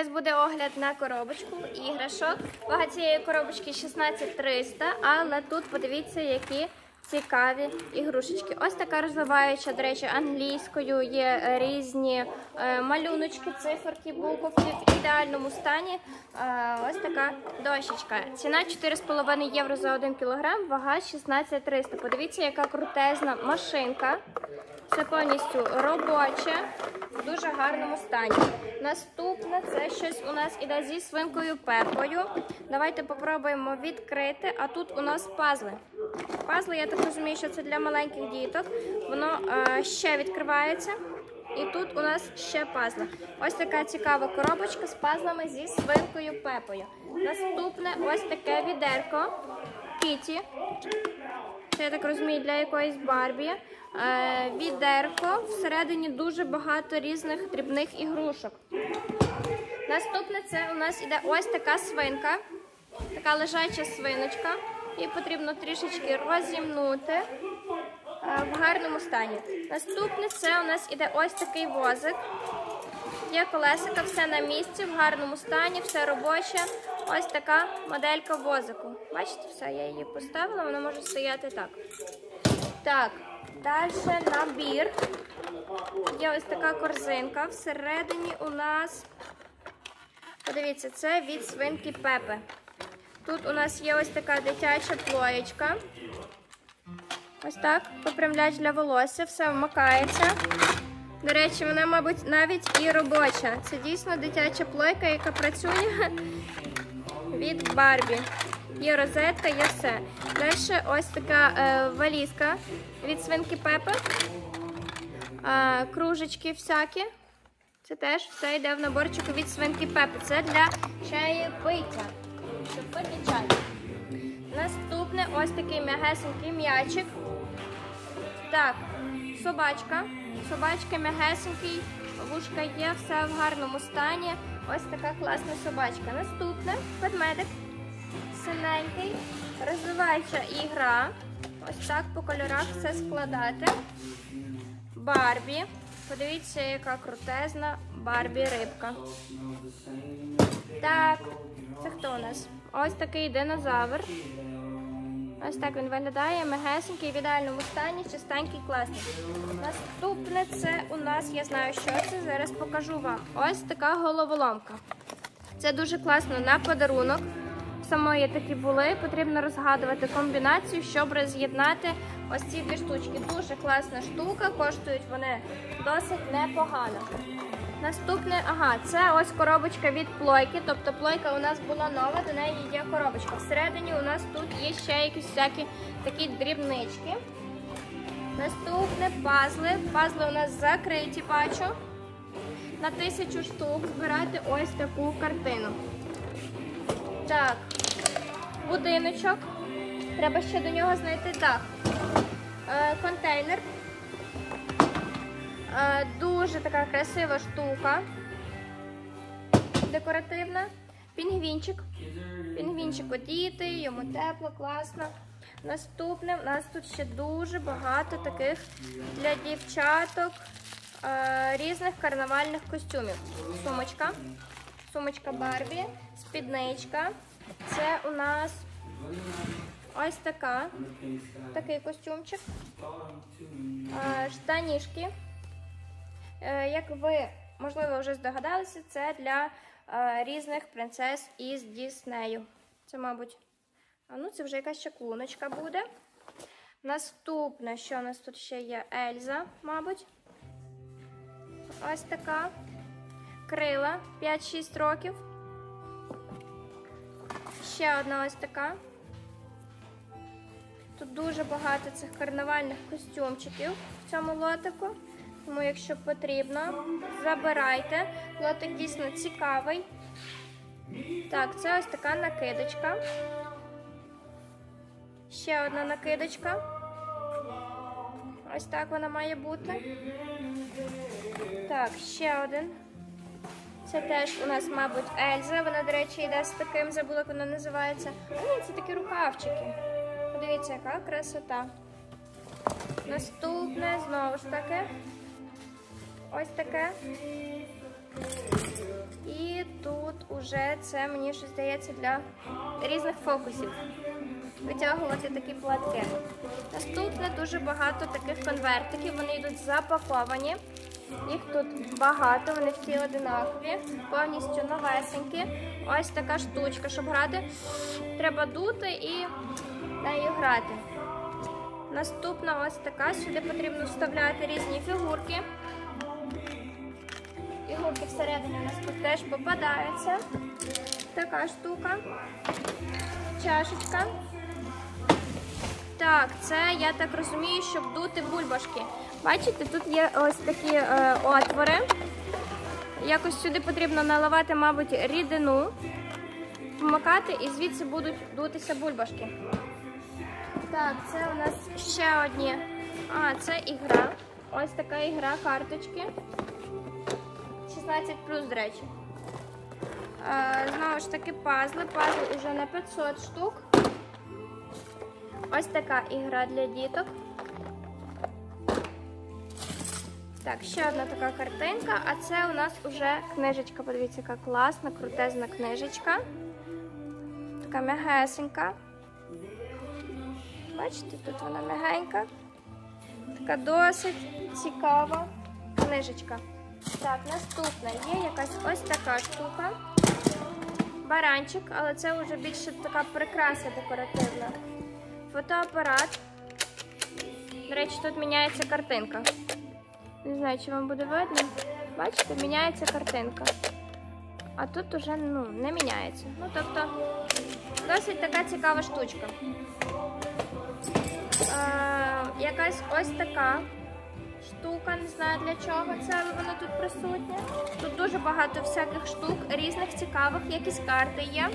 Зараз буде огляд на коробочку іграшок. Вага цієї коробочки 16300, але тут подивіться, які цікаві ігрушечки. Ось така розвиваюча, до речі, англійською є різні е, малюночки, циферки, буковки в ідеальному стані. Е, ось така дощечка. Ціна 4,5 євро за 1 кілограм, вага 16300. Подивіться, яка крутезна машинка. Це повністю робоче, в дуже гарному стані. Наступне це щось у нас іде зі свинкою Пепою. Давайте попробуємо відкрити. А тут у нас пазли. Пазли, я так розумію, що це для маленьких діток. Воно е, ще відкривається. І тут у нас ще пазли. Ось така цікава коробочка з пазлами зі свинкою Пепою. Наступне ось таке відерко Кіті. Це я так розумію, для якоїсь Барбі. Е, відерко. Всередині дуже багато різних дрібних ігрушок. Наступне це у нас іде ось така свинка, така лежача свиночка. Її потрібно трішечки розімнути е, в гарному стані. Наступне це у нас іде ось такий возик. Є колесика, все на місці, в гарному стані, все робоче. Ось така моделька возику. Бачите, все, я її поставила, вона може стояти так. Так, далі набір. Є ось така корзинка. Всередині у нас, подивіться, це від свинки Пепи. Тут у нас є ось така дитяча плоєчка. Ось так, попрямляч для волосся, все вмикається. До речі, вона, мабуть, навіть і робоча. Це дійсно дитяча плойка, яка працює від Барбі. Є розетка, є все. Далі ось така е, валізка від свинки Пепи. Е, кружечки всякі. Це теж все йде в наборчику від свинки Пепи. Це для чаєпиття. Щоб пити чай. Наступне ось такий м'ягесенький м'ячик. Так, собачка. Собачка м'ягесенький, вушка є, все в гарному стані. Ось така класна собачка. Наступне ведмедик. Синенький, розвиваюча ігра. Ось так по кольорах все складати. Барбі. Подивіться, яка крутезна Барбі рибка. Так, це хто у нас? Ось такий динозавр. Ось так він виглядає, мегесенький, в ідеальному стані, чистенький, класний. Наступне це у нас, я знаю, що це, зараз покажу вам. Ось така головоломка. Це дуже класно на подарунок. Самої такі були. Потрібно розгадувати комбінацію, щоб роз'єднати ось ці дві штучки. Дуже класна штука, коштують вони досить непогано. Наступне, ага, це ось коробочка від плойки. Тобто плойка у нас була нова, до неї є коробочка. Всередині у нас тут є ще якісь всякі такі дрібнички. Наступне пазли. Пазли у нас закриті, бачу. На тисячу штук збирати ось таку картину. Так, будиночок. Треба ще до нього знайти дах. Е, контейнер. Е, дуже така красива штука. Декоративна. Пінгвінчик. Пінгвінчик одіти, йому тепло, класно. Наступне, у нас тут ще дуже багато таких для дівчаток е, різних карнавальних костюмів. Сумочка. Сумочка Барбі, спідничка. Це у нас ось така. Такий костюмчик. Е, штанішки. Е, Як ви, можливо, вже здогадалися, це для е, різних принцес із Діснею. Це, мабуть, ну це вже якась чаклуночка буде. Наступне, що у нас тут ще є Ельза, мабуть. Ось така. Крила 5-6 років. Ще одна ось така. Тут дуже багато цих карнавальних костюмчиків в цьому лотику. Тому, якщо потрібно, забирайте. Лотик дійсно цікавий. Так, це ось така накидочка. Ще одна накидочка. Ось так вона має бути. Так, ще один. Це теж у нас, мабуть, Ельза. Вона, до речі, йде з таким, забула, як вона називається. А це такі рукавчики. Подивіться, яка красота. Наступне, знову ж таки. Ось таке. І тут уже це, мені щось здається, для різних фокусів. Витягувати такі платки. Наступне дуже багато таких конвертиків. Вони йдуть запаковані. Їх тут багато, вони всі одинакові, повністю новесенькі. Ось така штучка, щоб грати. Треба дути і нею грати. Наступна ось така. Сюди потрібно вставляти різні фігурки. Фігурки всередині у нас тут теж попадаються. Така штука. Чашечка. Так, це я так розумію, щоб дути бульбашки. Бачите, тут є ось такі е, отвори. Якось сюди потрібно наливати, мабуть, рідину, вмикати і звідси будуть дутися бульбашки. Так, це у нас ще одні. А, це ігра. Ось така ігра, карточки. 16 плюс, до речі. Е, знову ж таки, пазли. Пазли вже на 500 штук. Ось така ігра для діток. Так, ще одна така картинка, а це у нас вже книжечка. Подивіться, яка класна, крутезна книжечка. Така м'ягесенька. Бачите, тут вона м'ягенька. Така досить цікава книжечка. Так, наступна є якась ось така штука. Баранчик, але це вже більше така прикраса декоративна. Фотоапарат. До речі, тут міняється картинка. Не знаю, чи вам буде видно. Бачите, міняється картинка. А тут уже ну, не міняється. Ну, тобто, досить така цікава штучка. Е, якась ось така штука, не знаю для чого це, але вона тут присутня. Тут дуже багато всяких штук, різних цікавих, якісь карти є.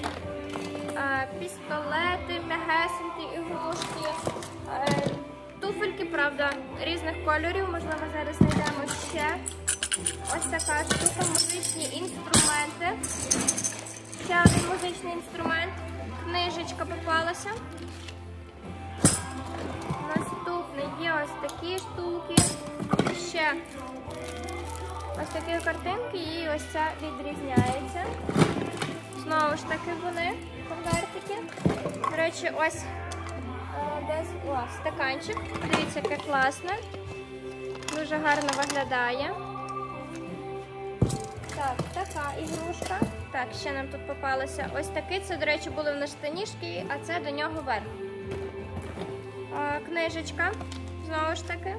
Е, пістолети, м'ягесенькі ігрушки, е, туфельки, правда, різних кольорів. Можливо, зараз знайдемо ще. Ось така штука, музичні інструменти. Ще один музичний інструмент. Книжечка попалася. Є ось такі штуки. Ще ось такі картинки і ось ця відрізняється. Знову ж таки вони конвертики. До речі, ось е, десь о, стаканчик. Дивіться, яке класне. Дуже гарно виглядає. Так, така ігрушка. Так, ще нам тут попалося ось такий. Це, до речі, були в нас штанішки, а це до нього верх. Книжечка, знову ж таки.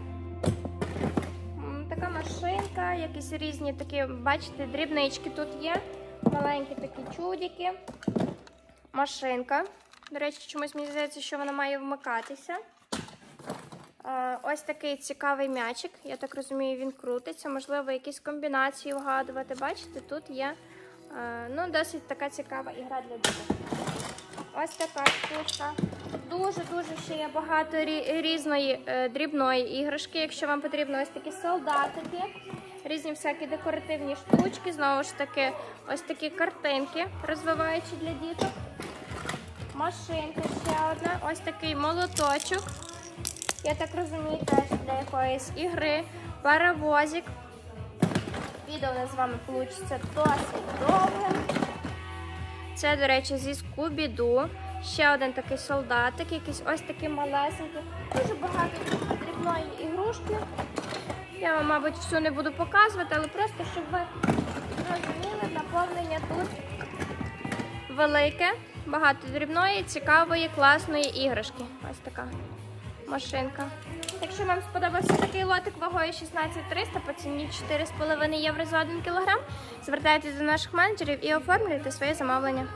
Така машинка, якісь різні такі, бачите, дрібнички тут є. Маленькі такі чудики. Машинка. До речі, чомусь мені здається, що вона має вмикатися. Ось такий цікавий м'ячик. Я так розумію, він крутиться. Можливо, якісь комбінації вгадувати. Бачите, тут є е, ну, досить така цікава ігра для дітей. Ось така штучка. Дуже-дуже ще є багато різної е, дрібної іграшки. Якщо вам потрібно ось такі солдатики, різні всякі декоративні штучки, знову ж таки, ось такі картинки, розвиваючі для діток. Машинка ще одна, ось такий молоточок. Я так розумію, теж для якоїсь ігри. Паровозик. Відео у нас з вами вийде досить довгим. Це, до речі, зі Скубіду. Ще один такий солдатик, якийсь ось такий малесенький. Дуже багато дрібної ігрушки. Я вам, мабуть, всю не буду показувати, але просто, щоб ви розуміли, наповнення тут велике, багато дрібної, цікавої, класної іграшки. Ось така машинка. Якщо вам сподобався такий лотик вагою 16300 по ціні 4,5 євро за 1 кг, звертайтеся до наших менеджерів і оформлюйте своє замовлення.